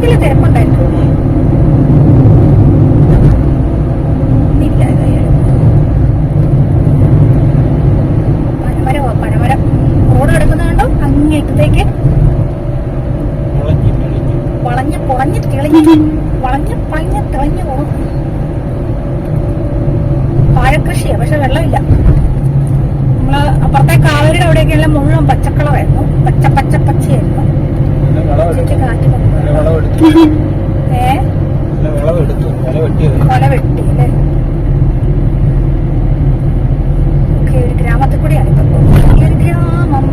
അപ്പോഴേക്കില്ല തിരക്കുണ്ടായിരുന്നു. അങ്ങേറ്റത്തേക്ക് പക്ഷെ വെള്ളമില്ല. നമ്മൾ അപ്പുറത്തെ കാവേരിയുടെ അവിടെയൊക്കെ എല്ലാം മുഴുവൻ പച്ചക്കളമായിരുന്നു പച്ച പച്ച പച്ച. ഏ? കൊല വെട്ടി അല്ലേ? ഒരു ഗ്രാമത്തിൽ കൂടിയാണ് ഇപ്പൊ. ഈ ഒരു ഗ്രാമം.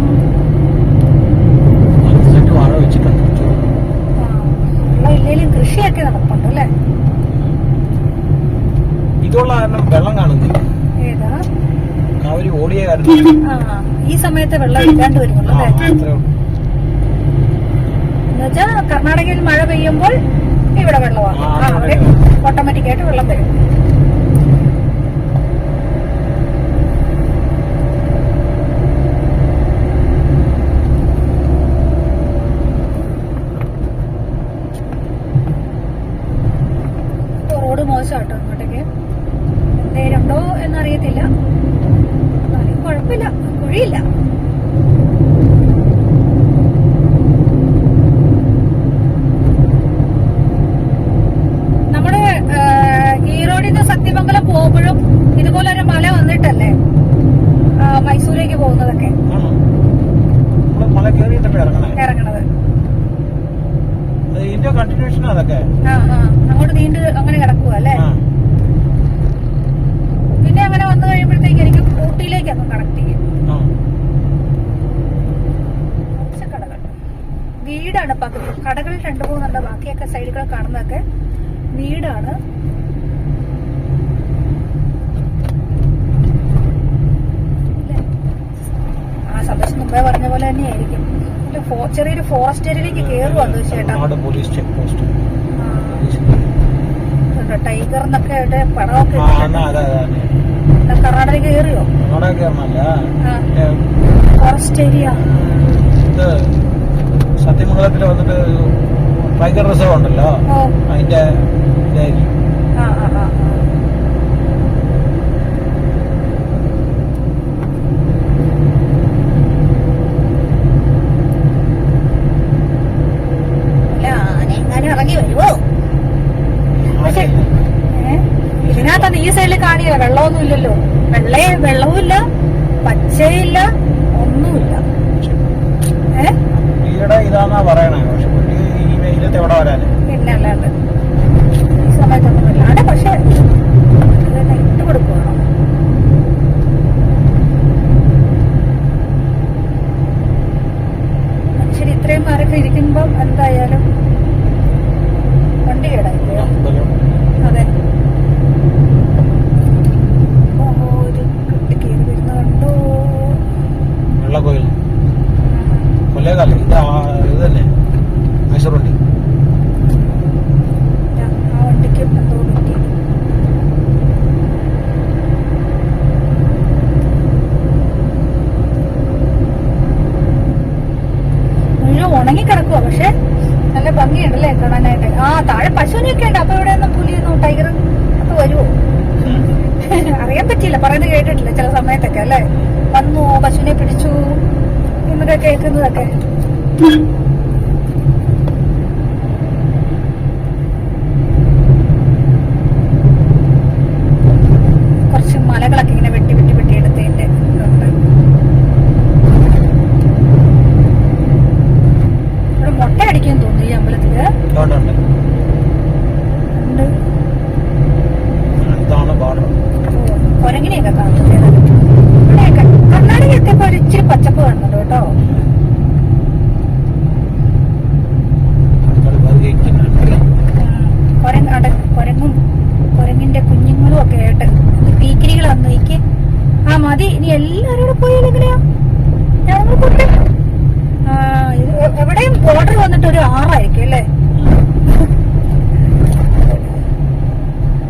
ആ, ഇല്ലേലും കൃഷിയൊക്കെ നടപ്പുണ്ട് അല്ലേ? ഇതുള്ള കാരണം വെള്ളം കാണുന്നില്ല. ഏതാ? കാവരി ഓടിയ കാരണം. ആ ഈ സമയത്ത് വെള്ളം ഇല്ലാണ്ട് വരുന്നുള്ളൂ അല്ലേ? കർണാടകയിൽ മഴ പെയ്യുമ്പോൾ ഇവിടെ വെള്ളമാണ് ആ, അവിടെ അവിടെ ഓട്ടോമാറ്റിക് ആയിട്ട് വെള്ളം വരും. റോഡ് മോശമാട്ടോ അങ്ങോട്ടേക്ക്. എന്തേലുണ്ടോ എന്നറിയത്തില്ല. എന്നാലും കുഴപ്പമില്ല. കുഴിയില്ല. കണ്ടിന്യൂഷൻ അതൊക്കെ. അങ്ങോട്ട് നീണ്ട് അങ്ങനെ കിടക്കുക അല്ലേ? പിന്നെ അങ്ങനെ വന്നു കഴിയുമ്പോഴത്തേക്കായിരിക്കും ഊട്ടിയിലേക്ക് അങ്ങ് കണക്ട് ചെയ്യും. വീടാണ് പകുതി. കടകൾ രണ്ടു മൂന്നുണ്ട്. ബാക്കിയൊക്കെ സൈഡുകൾ കാണുന്നതൊക്കെ വീടാണ്? ആ സന്തോഷം മുമ്പേ പറഞ്ഞ പോലെ തന്നെയായിരിക്കും. ഒരു ചെറിയൊരു ഫോറസ്റ്റ് ഏരിയയിലേക്ക് കയറുവാന്ന് ചേട്ടാ പോലീസ് ചെക്ക് പോസ്റ്റ് ടൈഗർ എന്നൊക്കെ ആയിട്ട് പടമൊക്കെ ആ അതെ അതെ അതെ. ഇട്ടിട്ട് കർണാടക കയറിയോ അവിടെ കയറണല്ല ആ. മറ്റേ ഫോറസ്റ്റ് ഏരിയ സത്യമംഗലത്തിൽ വന്നിട്ട് ടൈഗർ റിസർവ് ഉണ്ടല്ലോ. അതിന്റെ ഇതായിരിക്കും ആ ആ ആ ആ. അല്ല ആനെങ്ങാനും ഇറങ്ങി വരുവോ പക്ഷെ ഏ? ഇതിനകത്ത് ഈ സൈഡിൽ കാണില്ല വെള്ളമൊന്നും ഇല്ലല്ലോ വെള്ളേ വെള്ളവുമില്ല പച്ചയില്ല ഒന്നുമില്ല. ഏ? ഈയുടെ ഇതാന്നാ പറയണേ. പക്ഷെ ഈ വെയിലത്ത് എവിടെ വരാന് കൊല്ലേകാല ഇത് ഇത് തന്നെ. മൈസൂർ വണ്ടി ഇല്ല, ആ വണ്ടിക്ക് എന്തോ ഉണങ്ങി കിടക്കുക പക്ഷെ നല്ല ഭംഗിയുണ്ടല്ലേ കാണാനായിട്ട്. ആ താഴെ പശുവിനെയൊക്കെ ഉണ്ട്. അപ്പൊ ഇവിടെ ഒന്നും പുലിയൊന്നും ടൈഗർ. ഒക്കെ വരുമോ അറിയാൻ പറ്റിയില്ല പറയുന്നത് കേട്ടിട്ടില്ല ചില സമയത്തൊക്കെ അല്ലേ? വന്നു പശുവിനെ പിടിച്ചു. എന്നൊക്കെ കേൾക്കുന്നതൊക്കെ. മതി. ഇനി എല്ലാവരും കൂടെ എങ്ങനെയാ? ഞങ്ങൾ എവിടെയും ബോർഡർ വന്നിട്ട് ഒരു ആറായിരിക്കും അല്ലേ?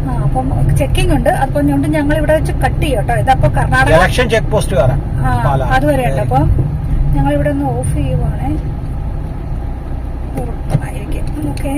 ആ അപ്പം ചെക്കിംഗ് ഉണ്ട്. അപ്പൊ ഞണ്ട് ഞങ്ങൾ ഇവിടെ വെച്ച് കട്ട് ചെയ്യും കേട്ടോ. ഇതപ്പോ കർണാടക ഇലക്ഷൻ ചെക്ക് പോസ്റ്റ് അതുവരെ ഉണ്ട് അപ്പൊ ഞങ്ങൾ ഇവിടെ ഒന്ന് ഓഫ് ചെയ്യുവാണേ. ഉറപ്പായിരിക്കും. ഓക്കെ